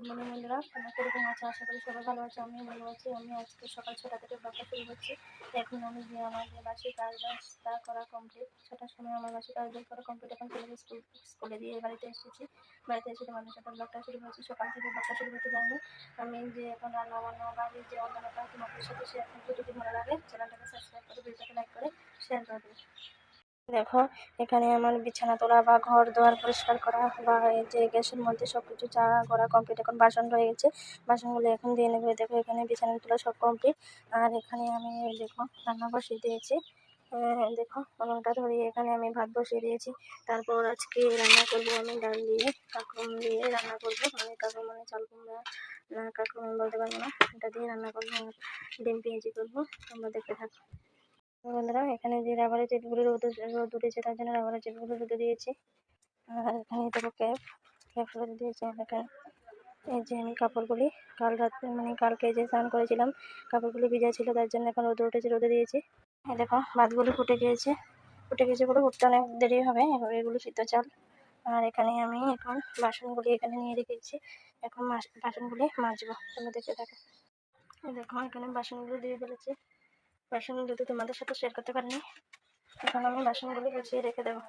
Good morning বন্ধুরা। তোমরা কীরকম আছো? আশা করি সবাই ভালো আছো আমি ভালো আছি। আমি আজকে সকাল ছটা থেকে ব্লগটা শুরু করছি। এখন আমি যে আমার বাসি কাজ তা করা কমপ্লিট ছটার সময় আমার বাসি কাজ করা কমপ্লিট এখন চলে স্কুল, স্কুলে দিয়ে বাড়িতে এসেছি। বাড়িতে এসে তোমাদের সাথে ব্লগটা শুরু করেছি। সকাল থেকে ব্লগটা শুরু করতে পারিনি আমি যে এখন রান্না বান্না বাড়ির যে অন্যান্যটা তোমাদের সাথে শেয়ার করতে যদি ভালো লাগে চ্যানেলটাকে সাবস্ক্রাইব করে ভিডিওটাকে লাইক করে শেয়ার করে দেবে দেখো, এখানে আমার বিছানা তোলা বা ঘর দোয়ার পরিষ্কার করা বা এই যে গ্যাসের মধ্যে সব কিছু চা করা কমপ্লিট এখন বাসন রয়ে গেছে। বাসনগুলো এখন দিয়ে নেবে। দেখো, এখানে বিছানা তোলা সব কমপ্লিট আর এখানে আমি দেখো, রান্না বসিয়ে দিয়েছি। দেখো উনুনটা ধরিয়ে এখানে আমি ভাত বসিয়ে দিয়েছি। তারপর আজকে রান্না করব আমি ডাল দিয়ে কাঁকরুম দিয়ে রান্না করব। আমি কাঁকরুম মানে চাল কুমড়া। না কাঁকরুম বলতে পারব না। এটা দিয়ে রান্না করব। ডিম পেঁয়াজি করব। তোমরা দেখতে থাকো। এখানে যে রাবারের চেপগুলো রোদ রোদ উঠেছে তার জন্য রাবারের চেপগুলো রোদে দিয়েছি। আর এখানে দেখো ক্যাপ ক্যাপ রোদে দিয়েছি এখানে এই যে আমি কাপড়গুলি, কাল রাত্রে মানে কালকে যে স্নান করেছিলাম, কাপড়গুলি ভিজা ছিল, তার জন্য এখন রোদে উঠেছে, রোদে দিয়েছি। এই দেখো, ভাতগুলো ফুটে গিয়েছে। ফুটে গিয়েছে বলে উঠতে অনেক দেরি হবে, এবার এগুলো সিদ্ধ চাল। আর এখানে আমি এখন বাসনগুলি এখানে নিয়ে রেখেছি। এখন বাসনগুলি মাজবো, তোমরা দেখতে থাকো। দেখো, এখানে বাসনগুলো দিয়ে ফেলেছি। বাসনগুলো তো তোমাদের সাথে শেয়ার করতে পারিনি। এখন আমি বাসনগুলো গুছিয়ে রেখে দেবো।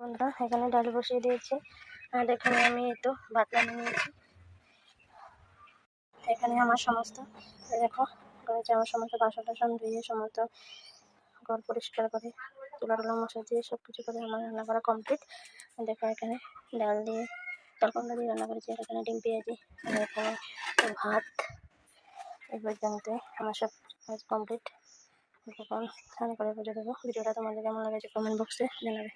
বন্ধুরা, এখানে ডাল বসিয়ে দিয়েছি। আর এখানে আমি তো ভাত রান্না নিয়েছি। এখানে আমার সমস্ত দেখো, রয়েছে আমার সমস্ত বাসন টাসন ধুয়ে সমস্ত ঘর পরিষ্কার করে তুলার মশা দিয়ে সব কিছু করে আমার রান্না করা কমপ্লিট দেখো এখানে ডাল দিয়ে তরকারি দিয়ে রান্না করেছি। আর এখানে ডিম পেঁয়াজি, আর এখানে ভাত এই পর্যন্ত আমার সব কাজ কমপ্লিট এখন স্নান করে পুজো দেবো ভিডিওটা তোমাদের কেমন লেগেছে কমেন্ট বক্সে জানাবে।